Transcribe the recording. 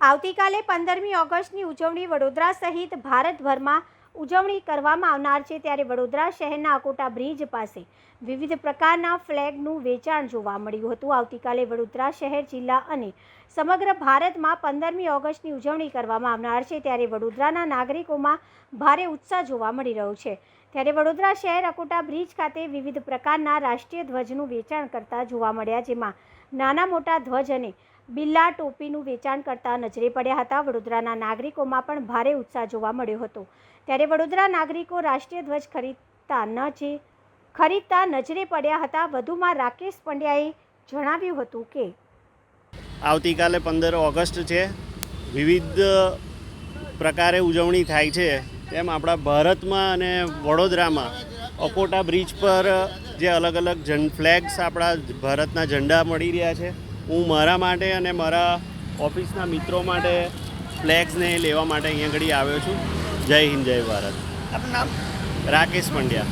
આવતીકાલે પંદરમી ઓગસ્ટની ઉજવણી વડોદરા સહિત ભારતભરમાં ઉજવણી કરવામાં આવનાર છે ત્યારે વડોદરા શહેરના અકોટા બ્રિજ પાસે વિવિધ પ્રકારના ફ્લેગનું વેચાણ જોવા મળ્યું હતું. આવતીકાલે વડોદરા શહેર, જિલ્લા અને સમગ્ર ભારતમાં પંદરમી ઓગસ્ટની ઉજવણી કરવામાં આવનાર છે ત્યારે વડોદરાના નાગરિકોમાં ભારે ઉત્સાહ જોવા મળી રહ્યો છે. ત્યારે વડોદરા શહેર, અકોટા બ્રિજ ખાતે વિવિધ પ્રકારના રાષ્ટ્રીય ધ્વજનું વેચાણ કરતા જોવા મળ્યા, જેમાં નાના મોટા ધ્વજ અને બિલ્લા ટોપીનું વેચાણ કરતા નજરે પડ્યા હતા. વડોદરાના નાગરિકોમાં પણ ભારે ઉત્સાહ જોવા મળ્યો હતો. ત્યારે વડોદરા નાગરિકો રાષ્ટ્રીય ધ્વજ ખરીદતા ન જે, ખરીદતા નજરે પડ્યા હતા. વધુમાં રાકેશ પંડ્યાએ જણાવ્યું હતું કે, આવતીકાલે પંદર ઓગસ્ટ છે. વિવિધ પ્રકારે ઉજવણી થાય છે. તેમ આપણા ભારતમાં અને વડોદરામાં અકોટા બ્રિજ પર જે અલગ અલગ જન, ફ્લેગ્સ આપણા ભારતના ઝંડા મળી રહ્યા છે. હું મારા માટે અને મારા ઓફિસના મિત્રો માટે ફ્લેગ્સને લેવા માટે અહીંયા આગળ આવ્યો છું. જય હિન્દ જય ભારત. આપનું નામ? રાકેશ પંડ્યા.